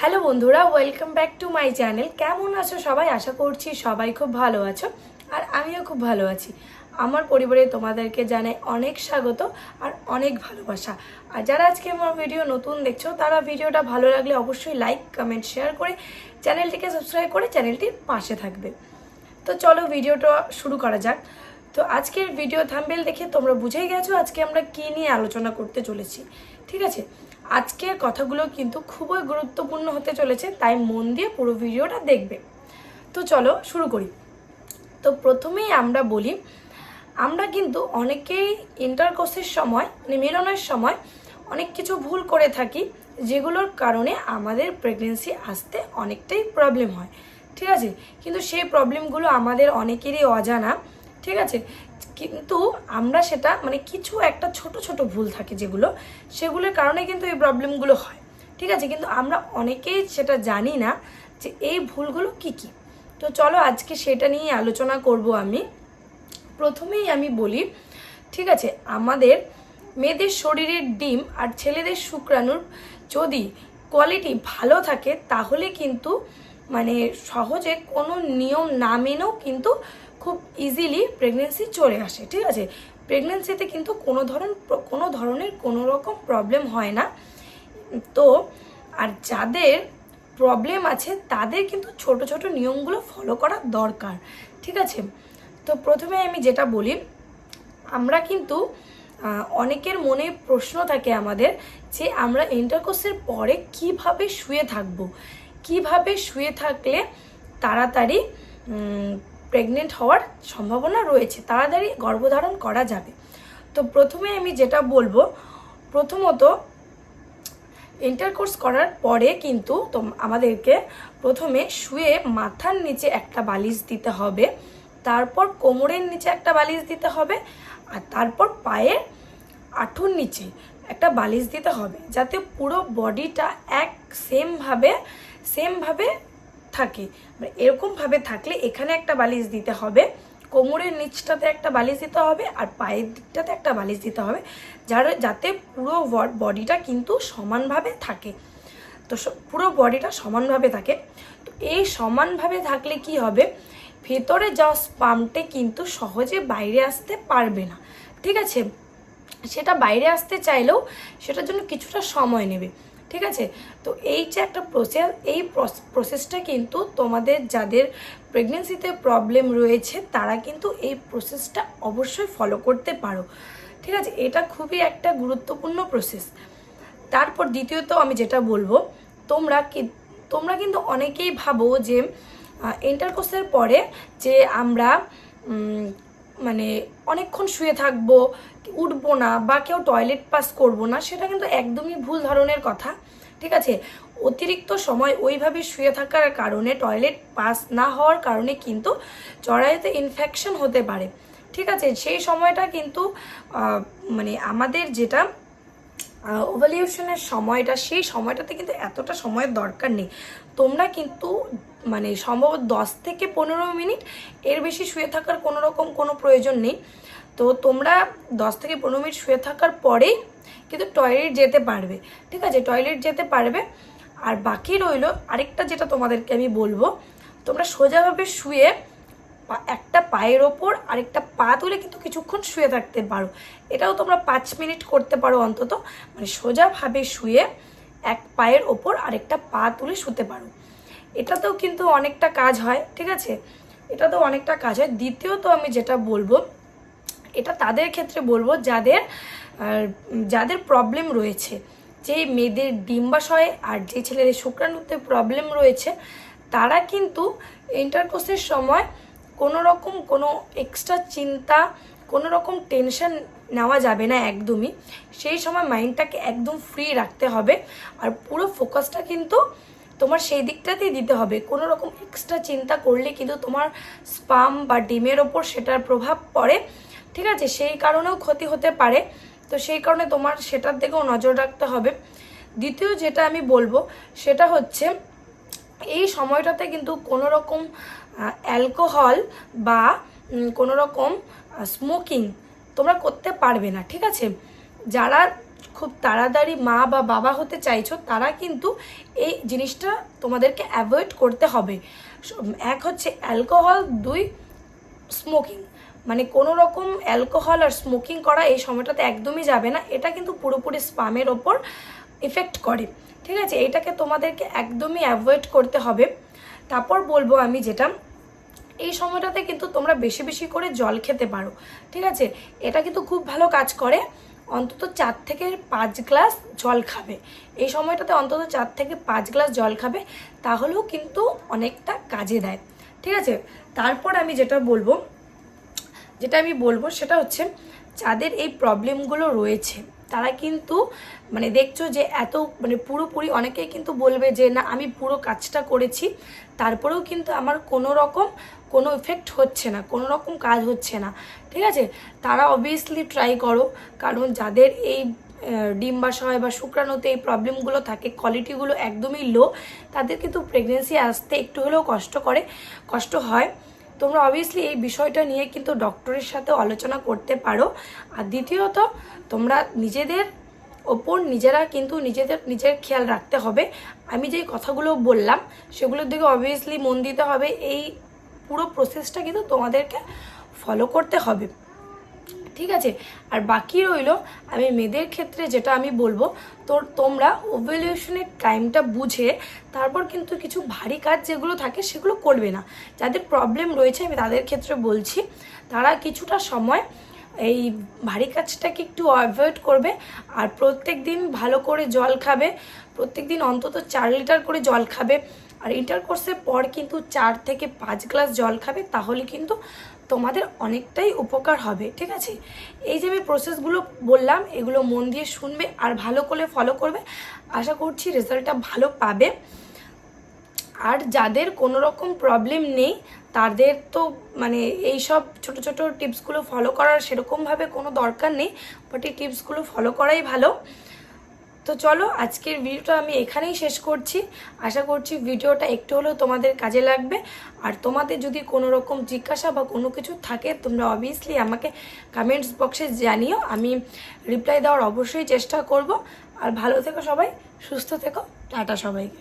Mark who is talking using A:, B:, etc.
A: Hello বন্ধুরা welcome back to my channel কেমন আছো সবাই? আশা করছি সবাই খুব ভালো আছো, আর আমিও খুব ভালো আছি। আমার পরিবারে তোমাদেরকে জানাই অনেক স্বাগত আর অনেক ভালোবাসা। আর যারা আজকে আমার ভিডিও নতুন দেখছ, তারা ভিডিওটা ভালো লাগলে অবশ্যই লাইক কমেন্ট শেয়ার করে চ্যানেলটিকে সাবস্ক্রাইব করে চ্যানেলটির পাশে থাকবে। তো চলো ভিডিওটা শুরু করা যাক। তো আজকের ভিডিও থাম্বেল দেখে তোমরা বুঝেই গেছো আজকে আমরা কী নিয়ে আলোচনা করতে চলেছি। ঠিক আছে? আজকের কথাগুলো কিন্তু খুবই গুরুত্বপূর্ণ হতে চলেছে, তাই মন দিয়ে পুরো ভিডিওটা দেখবে। তো চলো শুরু করি। তো প্রথমেই আমরা বলি, আমরা কিন্তু অনেকেই ইন্টারকোর্সের সময় মানে মিলনের সময় অনেক কিছু ভুল করে থাকি, যেগুলোর কারণে আমাদের প্রেগনেন্সি আসতে অনেকটাই প্রবলেম হয়। ঠিক আছে? কিন্তু সেই প্রবলেমগুলো আমাদের অনেকেরই অজানা। ঠিক আছে? কিন্তু আমরা সেটা মানে কিছু একটা ছোট ছোট ভুল থাকে যেগুলো, সেগুলোর কারণে কিন্তু এই প্রবলেমগুলো হয়। ঠিক আছে? কিন্তু আমরা অনেকেই সেটা জানি না যে এই ভুলগুলো কি কি? তো চলো আজকে সেটা নিয়ে আলোচনা করব আমি। প্রথমেই আমি বলি, ঠিক আছে? আমাদের মেয়েদের শরীরের ডিম আর ছেলেদের শুক্রাণুর যদি কোয়ালিটি ভালো থাকে, তাহলে কিন্তু মানে সহজে কোনো নিয়ম না মেনেও কিন্তু খুব ইজিলি প্রেগনেন্সি চলে আসে, ঠিক আছে? প্রেগনেন্সিতে কিন্তু কোনো ধরন, কোনো ধরনের কোনো রকম প্রবলেম হয় না। তো, আর যাদের প্রবলেম আছে, তাদের কিন্তু ছোট ছোট নিয়মগুলো ফলো করা দরকার, ঠিক আছে? তো প্রথমে আমি যেটা বলি, আমরা কিন্তু অনেকের মনে প্রশ্ন থাকে আমাদের যে আমরা ইন্টারকোর্সের পরে কীভাবে শুয়ে থাকব? কীভাবে শুয়ে থাকলে তাড়াতাড়ি প্রেগনেন্ট হওয়ার সম্ভাবনা রয়েছে, তাড়াতাড়ি গর্ভধারণ করা যাবে। তো প্রথমে আমি যেটা বলব, প্রথমত ইন্টারকোর্স করার পরে কিন্তু তোম- আমাদেরকে প্রথমে শুয়ে মাথার নিচে একটা বালিশ দিতে হবে, তারপর কোমরের নিচে একটা বালিশ দিতে হবে, আর তারপর পায়ে আঁঠুর নিচে একটা বালিশ দিতে হবে, যাতে পুরো বডিটা এক সেমভাবে সেমভাবে থাকে। মানে এরকমভাবে থাকলে এখানে একটা বালিশ দিতে হবে, কোমরের নিচটাতে একটা বালিশ দিতে হবে, আর পায়ের দিকটাতে একটা বালিশ দিতে হবে, যার, যাতে পুরো বডিটা কিন্তু সমানভাবে থাকে। তো পুরো বডিটা সমানভাবে থাকে। তো এই সমানভাবে থাকলে কি হবে? ভেতরে যাওয়া স্পামটে কিন্তু সহজে বাইরে আসতে পারবে না। ঠিক আছে? সেটা বাইরে আসতে চাইলেও সেটার জন্য কিছুটা সময় নেবে। ঠিক আছে? তো এই যে একটা প্রসেস এই প্রসেসটা কিন্তু তোমাদের যাদের প্রেগনেন্সিতে প্রবলেম রয়েছে, তারা কিন্তু এই প্রসেসটা অবশ্যই ফলো করতে পারো। ঠিক আছে? এটা খুবই একটা গুরুত্বপূর্ণ প্রসেস তারপর দ্বিতীয়ত আমি যেটা বলব, তোমরা কি, তোমরা কিন্তু অনেকেই ভাবো যে ইন্টারকোর্সের পরে যে আমরা মানে অনেকক্ষণ শুয়ে থাকব, উঠবো না বা কেউ টয়লেট পাস করব না, সেটা কিন্তু একদমই ভুল ধরনের কথা, ঠিক আছে? অতিরিক্ত সময় ওইভাবে শুয়ে থাকার কারণে টয়লেট পাস না হওয়ার কারণে কিন্তু জরায়ুতে ইনফেকশন হতে পারে, ঠিক আছে? সেই সময়টা কিন্তু মানে আমাদের যেটা ওভালিউশনের সময়টা, সেই সময়টাতে কিন্তু এতটা সময়ের দরকার নেই। তোমরা কিন্তু মানে সম্ভবত দশ থেকে পনেরো মিনিট এর বেশি শুয়ে থাকার কোনো রকম কোনো প্রয়োজন নেই। তো তোমরা দশ থেকে পনেরো মিনিট শুয়ে থাকার পরেই কিন্তু টয়লেট যেতে পারবে। ঠিক আছে, টয়লেট যেতে পারবে। আর বাকি রইল আরেকটা যেটা তোমাদেরকে আমি বলব, তোমরা সোজাভাবে শুয়ে একটা পায়ের ওপর আরেকটা পা তুলে কিন্তু কিছুক্ষণ শুয়ে থাকতে পারো। এটাও তোমরা পাঁচ মিনিট করতে পারো অন্তত। মানে সোজাভাবে শুয়ে এক পায়ের ওপর আরেকটা পা তুলে শুতে পারো। এটাতেও কিন্তু অনেকটা কাজ হয়, ঠিক আছে? এটাতেও অনেকটা কাজ হয়। দ্বিতীয়ত আমি যেটা বলব, এটা তাদের ক্ষেত্রে বলব যাদের যাদের প্রবলেম রয়েছে, যে মেয়েদের ডিম্বাশয়ে আর যে ছেলেদের শুক্রাণুতে প্রবলেম রয়েছে, তারা কিন্তু ইন্টারকোর্সের সময় কোনো রকম কোনো এক্সট্রা চিন্তা কোনো রকম টেনশন নেওয়া যাবে না একদমই। সেই সময় মাইন্ডটাকে একদম ফ্রি রাখতে হবে। আর পুরো ফোকাসটা কিন্তু তোমার সেই দিকটাতেই দিতে হবে। কোনো রকম এক্সট্রা চিন্তা করলে কিন্তু তোমার স্পাম বা ডিমের ওপর সেটার প্রভাব পড়ে। ঠিক আছে? সেই কারণেও ক্ষতি হতে পারে। তো সেই কারণে তোমার সেটার দিকেও নজর রাখতে হবে। দ্বিতীয় যেটা আমি বলব, সেটা হচ্ছে এই সময়টাতে কিন্তু কোনো রকম অ্যালকোহল বা কোনো রকম স্মোকিং তোমরা করতে পারবে না। ঠিক আছে? যারা খুব তাড়াতাড়ি মা বা বাবা হতে চাইছো, তারা কিন্তু এই জিনিসটা তোমাদেরকে অ্যাভয়েড করতে হবে। এক হচ্ছে অ্যালকোহল দুই স্মোকিং মানে কোনো রকম অ্যালকোহল আর স্মোকিং করা এই সময়টাতে একদমই যাবে না, এটা কিন্তু পুরোপুরি স্পামের ওপর ইফেক্ট করে। ঠিক আছে? এটাকে তোমাদেরকে একদমই অ্যাভয়েড করতে হবে। তারপর বলব আমি যেটা, এই সময়টাতে কিন্তু তোমরা বেশি বেশি করে জল খেতে পারো। ঠিক আছে? এটা কিন্তু খুব ভালো কাজ করে। অন্তত চার থেকে পাঁচ গ্লাস জল খাবে। এই সময়টাতে অন্তত চার থেকে পাঁচ গ্লাস জল খাবে, তাহলেও কিন্তু অনেকটা কাজে দেয়। ঠিক আছে? তারপর আমি যেটা বলব, যেটা আমি বলব সেটা হচ্ছে, যাদের এই প্রবলেমগুলো রয়েছে, তারা কিন্তু মানে দেখছ যে এত মানে পুরোপুরি অনেকেই কিন্তু বলবে যে, না, আমি পুরো কাজটা করেছি। তারপরেও কিন্তু আমার কোনো রকম কোনো ইফেক্ট হচ্ছে না, কোনো রকম কাজ হচ্ছে না, ঠিক আছে? তারা অবভিয়াসলি ট্রাই করো, কারণ যাদের এই ডিম্বাশয় বা শুক্রাণুতে এই প্রবলেমগুলো থাকে কোয়ালিটিগুলো একদমই লো তাদের কিন্তু প্রেগনেন্সি আসতে একটু হলেও কষ্ট করে, কষ্ট হয়। তোমরা অবভিয়াসলি এই বিষয়টা নিয়ে কিন্তু ডক্টরের সাথে আলোচনা করতে পারো। আর দ্বিতীয়ত, তোমরা নিজেদের ওপর নিজেরা কিন্তু নিজেদের, নিজের খেয়াল রাখতে হবে। আমি যেই কথাগুলো বললাম, সেগুলোর দিকে অবভিয়াসলি মন দিতে হবে। এই পুরো প্রসেসটা কিন্তু তোমাদেরকে ফলো করতে হবে। ঠিক আছে? আর বাকি রইল, আমি মেয়েদের ক্ষেত্রে যেটা আমি বলব তোর তোমরা ওভ্যালুয়েশনের টাইমটা বুঝে তারপর কিন্তু কিছু ভারী কাজ যেগুলো থাকে সেগুলো করবে না। যাদের প্রবলেম রয়েছে, আমি তাদের ক্ষেত্রে বলছি, তারা কিছুটা সময় এই ভারী কাজটাকে একটু অ্যাভয়েড করবে আর প্রত্যেক দিন ভালো করে জল খাবে প্রত্যেক দিন অন্তত চার লিটার করে জল খাবে। আর ইন্টারকোর্সের পর কিন্তু চার থেকে পাঁচ গ্লাস জল খাবে, তাহলে কিন্তু তোমাদের অনেকটাই উপকার হবে, ঠিক আছে? এই যে আমি প্রসেসগুলো বললাম, এগুলো মন দিয়ে শুনবে আর ভালো করে ফলো করবে। আশা করছি রেজাল্টটা ভালো পাবে। আর যাদের কোনো রকম প্রবলেম নেই, তাদের তো মানে এই সব ছোট ছোট টিপসগুলো ফলো করার সেরকমভাবে কোনো দরকার নেই বাট এই টিপসগুলো ফলো করাই ভালো। তো চলো, আজকের ভিডিওটা আমি এখানেই শেষ করছি। আশা করছি ভিডিওটা একটু হলেও তোমাদের কাজে লাগবে। আর তোমাদের যদি কোনো রকম জিজ্ঞাসা বা কোনো কিছু থাকে, তোমরা অবভিয়াসলি আমাকে কমেন্টস বক্সে জানিও। আমি রিপ্লাই দেওয়ার অবশ্যই চেষ্টা করব। আর ভালো থেকো সবাই, সুস্থ থেকো। টাটা সবাইকে।